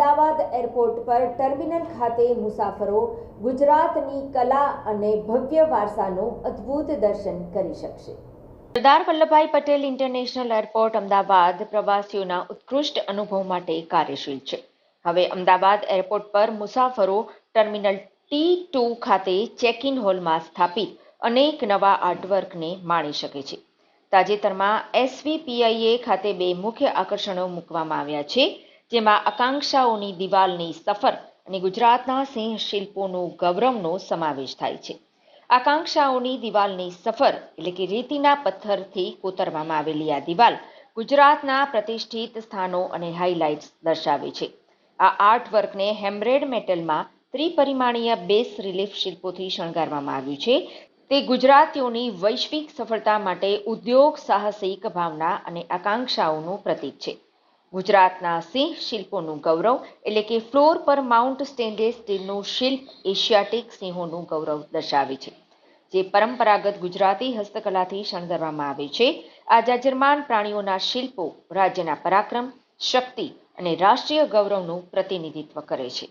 Airport પર terminal ખાતે મુસાફરો ગુજરાતની કલા અને ભવ્ય વારસાનું અદ્ભુત દર્શન કરી શકશે. સરદાર વલ્લભભાઈ પટેલ ઇન્ટરનેશનલ એરપોર્ટ અમદાવાદ પ્રવાસીઓના ઉત્કૃષ્ટ અનુભવ માટે કાર્યશીલ છે. હવે અમદાવાદ એરપોર્ટ પર મુસાફરો ટર્મિનલ ટી ટુ ખાતે ચેક ઇન હોલમાં સ્થાપિત અનેક નવા આર્ટવર્કને માણી શકે છે. તાજેતરમાં એસવીપીઆઈએ ખાતે બે મુખ્ય આકર્ષણો મૂકવામાં આવ્યા છે. જેમાં આકાંક્ષાઓની દિવાલની સફર અને ગુજરાતના સિંહ શિલ્પોનું ગૌરવનો સમાવેશ થાય છે. આકાંક્ષાઓની દિવાલની સફર એટલે કે રેતીના પથ્થરથી કોતરવામાં આવેલી આ દિવાલ ગુજરાતના પ્રતિષ્ઠિત સ્થાનો અને હાઇલાઇટ્સ દર્શાવે છે. આ આર્ટ વર્કને હેમરેડ મેટલમાં ત્રિપરિમાણીય બેસ રિલીફ શિલ્પોથી શણગારવામાં આવ્યું છે. તે ગુજરાતીઓની વૈશ્વિક સફળતા માટે ઉદ્યોગ સાહસિક ભાવના અને આકાંક્ષાઓનું પ્રતીક છે. ગુજરાતના સિંહ શિલ્પોનું ગૌરવ એટલે કે ફ્લોર પર માઉન્ટ સ્ટેનલેસ સ્ટીલનું શિલ્પ એશિયાટિક સિંહોનું ગૌરવ દર્શાવે છે. જે પરંપરાગત ગુજરાતી હસ્તકલાથી શણગારવામાં આવે છે. આ જાજરમાન પ્રાણીઓના શિલ્પો રાજ્યના પરાક્રમ, શક્તિ અને રાષ્ટ્રીય ગૌરવનું પ્રતિનિધિત્વ કરે છે.